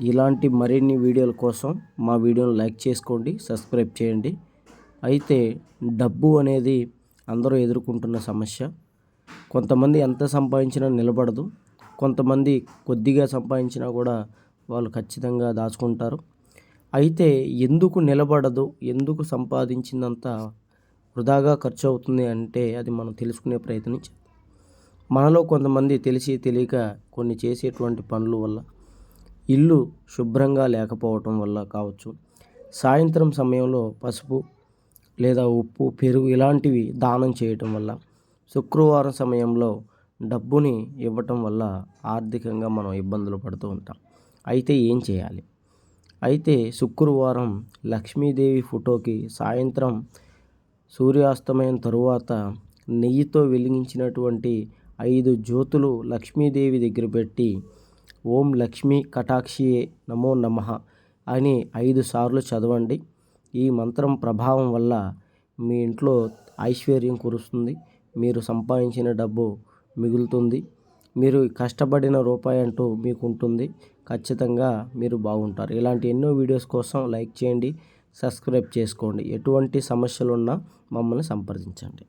ఇలాంటి మరిన్ని వీడియోల కోసం మా వీడియోని లైక్ చేసుకోండి సబ్స్క్రైబ్ చేయండి. అయితే డబ్బు అనేది అందరూ ఎదుర్కొంటున్న సమస్య. కొంతమంది ఎంత సంపాదించినా నిలబడదు. కొంతమంది కొద్దిగా సంపాదించినా కూడా వాళ్ళు ఖచ్చితంగా దాచుకుంటారు. అయితే ఎందుకు నిలబడదు ఎందుకు సంపాదించిందంతా వృధాగా ఖర్చు అవుతుంది అంటే అది మనం తెలుసుకునే ప్రయత్నం మనలో కొంతమంది తెలిసి తెలియక కొన్ని చేసేటువంటి పనుల వల్ల ఇల్లు శుభ్రంగా లేకపోవటం వల్ల కావచ్చు. సాయంత్రం సమయంలో పసుపు లేదా ఉప్పు పెరుగు ఇలాంటివి దానం చేయటం వల్ల శుక్రవారం సమయంలో డబ్బుని ఇవ్వటం వల్ల ఆర్థికంగా మనం ఇబ్బందులు పడుతూ ఉంటాం. అయితే ఏం చేయాలి? అయితే శుక్రవారం లక్ష్మీదేవి ఫోటోకి సాయంత్రం సూర్యాస్తమయం తరువాత నెయ్యితో వెలిగించినటువంటి ఐదు జ్యోతులు లక్ష్మీదేవి దగ్గర పెట్టి ఓం లక్ష్మీ కటాక్షియే నమో నమ అని ఐదు సార్లు చదవండి. ఈ మంత్రం ప్రభావం వల్ల మీ ఇంట్లో ఐశ్వర్యం కురుస్తుంది. మీరు సంపాదించిన డబ్బు మిగులుతుంది. మీరు కష్టపడిన రూపాయి అంటూ మీకు ఉంటుంది ఖచ్చితంగా మీరు బాగుంటారు. ఇలాంటి ఎన్నో వీడియోస్ కోసం లైక్ చేయండి సబ్స్క్రైబ్ చేసుకోండి. ఎటువంటి సమస్యలు ఉన్నా మమ్మల్ని సంప్రదించండి.